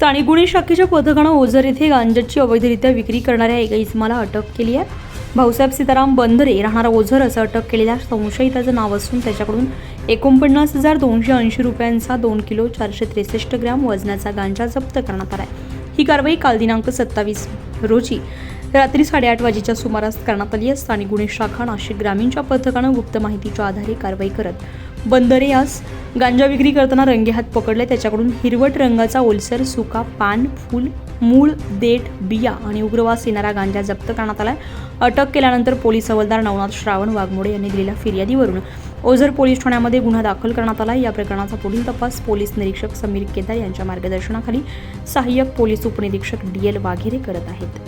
स्थानिक गुन्हे शाखेच्या पथकानं ओझर येथे गांजाची अवैधरित्या विक्री करणाऱ्या एका इसमाला अटक केली आहे. भाऊसाहेब सीताराम बंदरे राहणारा ओझर असं अटक केलेल्या संशयिताचं नाव असून त्याच्याकडून एकोणपन्नास हजार दोनशे ऐंशी रुपयांचा दोन किलो चारशे त्रेसष्ट ग्रॅम वजनाचा गांजा जप्त करण्यात आला आहे. ही कारवाई काल दिनांक सत्तावीस रोजी रात्री साडेआठ वाजेच्या सुमारास करण्यात आली आहे. स्थानिक गुन्हे शाखा नाशिक ग्रामीणच्या पथकानं गुप्त माहितीच्या आधारे कारवाई करत बंदरे यास गांजा विक्री करताना रंगेहात पकडले. त्याच्याकडून हिरवट रंगाचा ओलसर सुका पान फूल मूळ देठ बिया आणि उग्रवास येणारा गांजा जप्त करण्यात आला अटक केल्यानंतर पोलीस हवालदार नवनाथ श्रावण वाघमोडे यांनी दिलेल्या फिर्यादीवरून ओझर पोलीस ठाण्यामध्ये गुन्हा दाखल करण्यात आला या प्रकरणाचा पुढील तपास पोलीस निरीक्षक समीर केदार यांच्या मार्गदर्शनाखाली सहाय्यक पोलीस उपनिरीक्षक डी एल वाघेरे करत आहेत.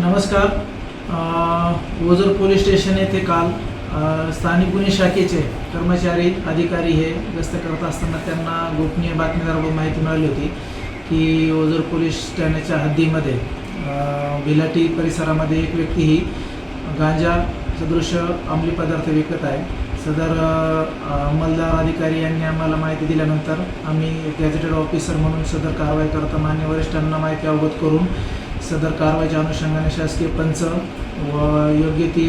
नमस्कार. ओझर पोलीस स्टेशन येथे काल स्थानिक गुन्हे शाखेचे कर्मचारी अधिकारी हे गस्त करत असताना त्यांना गोपनीय बातमीदारावर माहिती मिळाली होती की ओझर पोलीस ठाण्याच्या हद्दीमध्ये बिलाटी भिलाटी परिसरामध्ये एक व्यक्ती ही गांजा सदृश अंमली पदार्थ विकत आहे. सदर अंमलदार अधिकारी यांनी आम्हाला माहिती दिल्यानंतर आम्ही गॅझेटेड ऑफिसर म्हणून सदर कारवाई करता मान्य वरिष्ठांना माहिती अवगत करून सदर कारवाईच्या अनुषंगाने शासकीय पंच व योग्य ती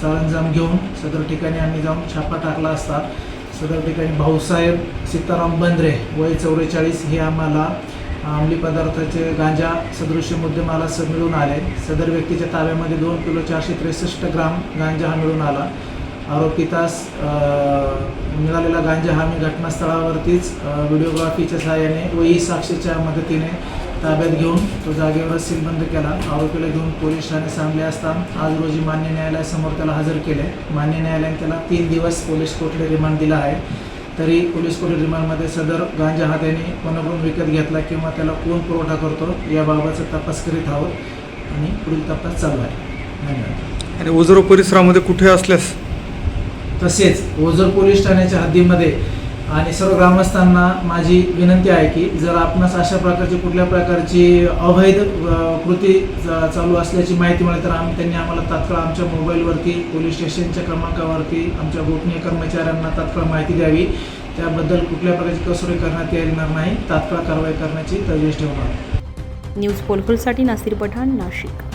सरंजाम घेऊन सदर ठिकाणी आम्ही जाऊन छापा टाकला असता सदर ठिकाणी भाऊसाहेब सीताराम बंद्रे वय चौवेचाळीस हे आम्हाला अंमली पदार्थाचे गांजा सदृश्य मुद्देमाला स मिळून आले. सदर व्यक्तीच्या ताब्यामध्ये दोन किलो चारशे त्रेसष्ट ग्राम गांजा हा मिळून आला. आरोपितास मिळालेला गांजा हा मी घटनास्थळावरतीच व्हिडिओग्राफीच्या सहाय्याने व ई साक्षीच्या मदतीने ताब्यात घेऊन तो जागेवर सीलबंद केला. आरोपीला घेऊन पोलीस ठाणे सांगले असता आज रोजी मान्य न्यायालयासमोर त्याला हजर केले. मान्य न्यायालयाने त्याला तीन दिवस पोलीस कोठडी रिमांड दिला आहे. तरी पोलीस कोठडी रिमांडमध्ये सदर गांजा हा त्याने कोणाकडून विकत घेतला किंवा त्याला कोण पुरवठा करतो याबाबतचा तपास करीत आहोत आणि पुढील तपास चालू आहे. धन्यवाद. आणि ओझर परिसरामध्ये कुठे असल्यास? तसेच ओझर पोलीस ठाण्याच्या हद्दीमध्ये आणि सर्व ग्रामस्थांना माझी विनंती आहे की जर आपणास अशा प्रकारची कुठल्या प्रकारची अवैध कृती चा- चालू असल्याची माहिती मिळाली तर आम्ही त्यांनी आम्हाला तात्काळ आमच्या मोबाईलवरती पोलीस स्टेशनच्या क्रमांकावरती आमच्या गोपनीय कर्मचाऱ्यांना तात्काळ माहिती द्यावी. त्याबद्दल कुठल्या प्रकारची कसोरी करण्यात येणार नाही. तात्काळ कारवाई करण्याची तजवीज ठेवणार न्यूज पोलफुलसाठी नासिर पठाण नाशिक.